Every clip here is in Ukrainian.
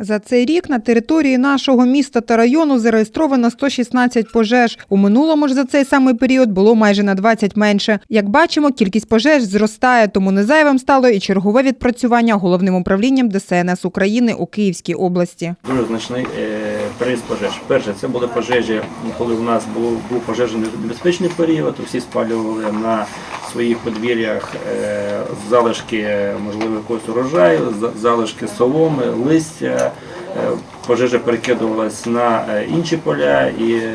За цей рік на території нашого міста та району зареєстровано 116 пожеж. У минулому ж за цей самий період було майже на 20 менше. Як бачимо, кількість пожеж зростає, тому незайвим стало і чергове відпрацювання головним управлінням ДСНС України у Київській області. Дуже значний е, переїзд пожеж. Перше, це були пожежі, коли у нас було, був пожежний небезпечний період, всі спалювали на своїх подвір'ях е, залишки, можливо, якогось урожаю, за- залишки соломи, листя. Е, Пожежа перекидувалась на е, інші поля і е,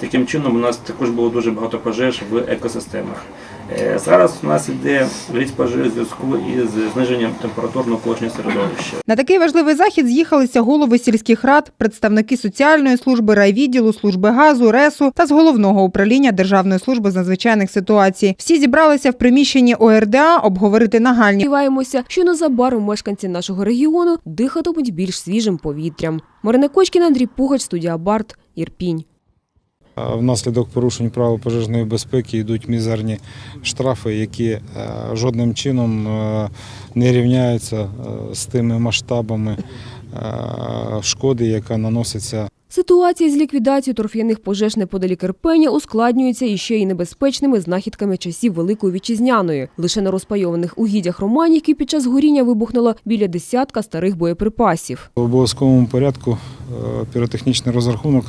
таким чином у нас також було дуже багато пожеж в екосистемах. Е, Зараз у нас іде ріст пожеж у зв'язку із зниженням температур навколишнього середовища. На такий важливий захід з'їхалися голови сільських рад, представники соціальної служби, райвідділу, служби газу, ресу та з головного управління Державної служби з надзвичайних ситуацій. Всі зібралися в приміщенні ОРДА обговорити нагальні Сподіваємося, що незабаром мешканці нашого регіону дихатимуть більш свіжим повітрям. Марина Кочкіна, Андрій Пугач, студія Барт, Ірпінь. Внаслідок порушень правил пожежної безпеки йдуть мізерні штрафи, які е, жодним чином е, не рівняються е, з тими масштабами шкоди, яка наноситься Ситуація з ліквідацією торф'яних пожеж неподалік Ірпеня ускладнюється іще й небезпечними знахідками часів Великої Вітчизняної. Лише на розпайованих угіддях Романівки під час горіння вибухнуло біля десятка старих боєприпасів. в обов'язковому порядку. е, Піротехнічний розрахунок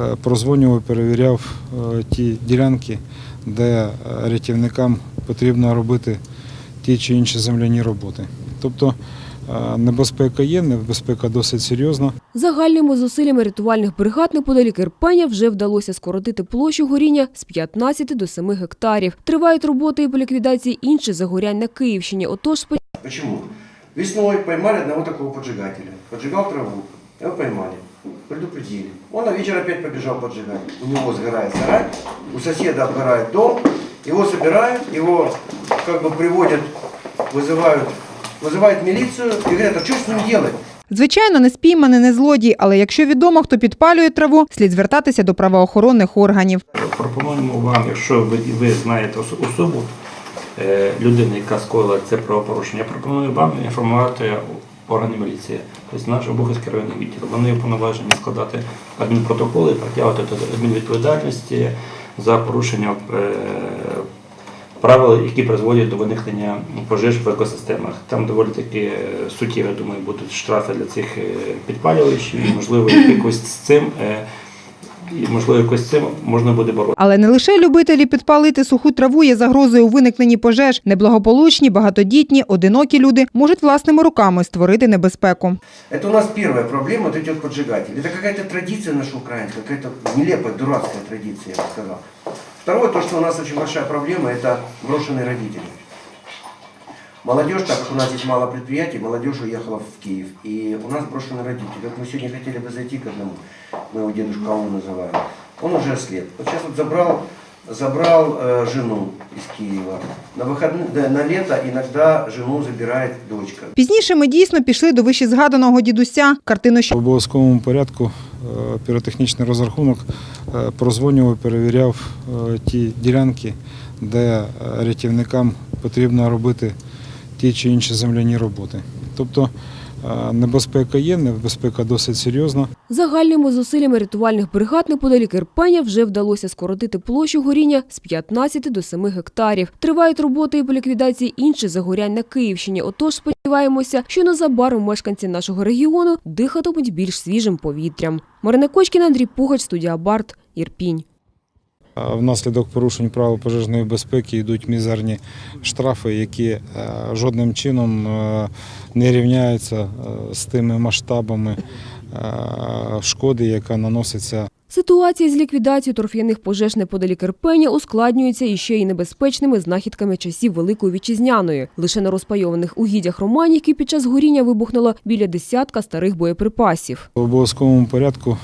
е, прозвонював, перевіряв е, ті ділянки, де е, рятівникам потрібно робити ті чи інші земляні роботи. Тобто е, небезпека є, небезпека досить серйозна. Загальними зусиллями рятувальних бригад неподалік Ірпеня вже вдалося скоротити площу горіння з 15 до 7 гектарів. Тривають роботи і по ліквідації інших загорянь на Київщині. Отож, Почему? Весной поймали одного такого поджигателя. Поджигал траву. Его поймали. Предупредили. Он на вечер опять побежал поджигать. У него сгорает сарай, у соседа обгорает дом. Его собирают, его как бы приводят, вызывают, вызывают милицию и говорят, а что с ним делать? Звичайно, не спійманий, не злодій, але якщо відомо, хто підпалює траву, слід звертатися до правоохоронних органів. Пропонуємо вам, якщо ви, ви знаєте особу е, людини, яка скоїла це правопорушення, пропоную вам інформувати органи міліції, тобто наш обов'язки районний відділ. Вони уповноважені складати адмінпротоколи, притягувати до адмінвідповідальності за порушення е, правил, які призводять до виникнення пожеж в екосистемах. Там доволі таки е, суттєві, думаю, будуть штрафи для цих е, підпалювачів, і, можливо, якось з цим. е, і, можливо, якось з цим можна буде боротися. Але не лише любителі підпалити суху траву є загрозою у виникненні пожеж. Неблагополучні, багатодітні, одинокі люди можуть власними руками створити небезпеку. Это у нас первая проблема, вот эти вот поджигатели. Это какая-то традиция наша украинская, какая-то нелепая, дурацкая традиция, я бы сказал. Второе, то, что у нас очень большая проблема, это брошенные родители. Молодежь, так как у нас здесь мало предприятий, молодежь уехала в Киев. И у нас брошенные родители. Вот мы сегодня хотели бы зайти к одному, мы его дедушка Аун называем. Он уже след. Вот сейчас вот забрал, забрал э, жену из Киева. На, выходные, да, на лето иногда жену забирает дочка. Пізніше ми дійсно пішли до вищезгаданого дідуся. Картину, що В обов'язковому порядку е, піротехнічний розрахунок е, прозвонював, перевіряв е, ті ділянки, де е, рятівникам потрібно робити ті чи інші земляні роботи. Тобто е, небезпека є, небезпека досить серйозна. Загальними зусиллями рятувальних бригад неподалік Ірпеня вже вдалося скоротити площу горіння з 15 до 7 гектарів. Тривають роботи і по ліквідації інших загорянь на Київщині. Отож, сподіваємося, що незабаром мешканці нашого регіону дихатимуть більш свіжим повітрям. Марина Кочкіна, Андрій Пугач, студія Барт, Ірпінь. Внаслідок порушень правил пожежної безпеки йдуть мізерні штрафи, які е, жодним чином е, не рівняються е, з тими масштабами шкоди, яка наноситься Ситуація з ліквідацією торф'яних пожеж неподалік Ірпеня ускладнюється іще й небезпечними знахідками часів Великої Вітчизняної. Лише на розпайованих угіддях Романівки під час горіння вибухнуло біля десятка старих боєприпасів. в обов'язковому порядку.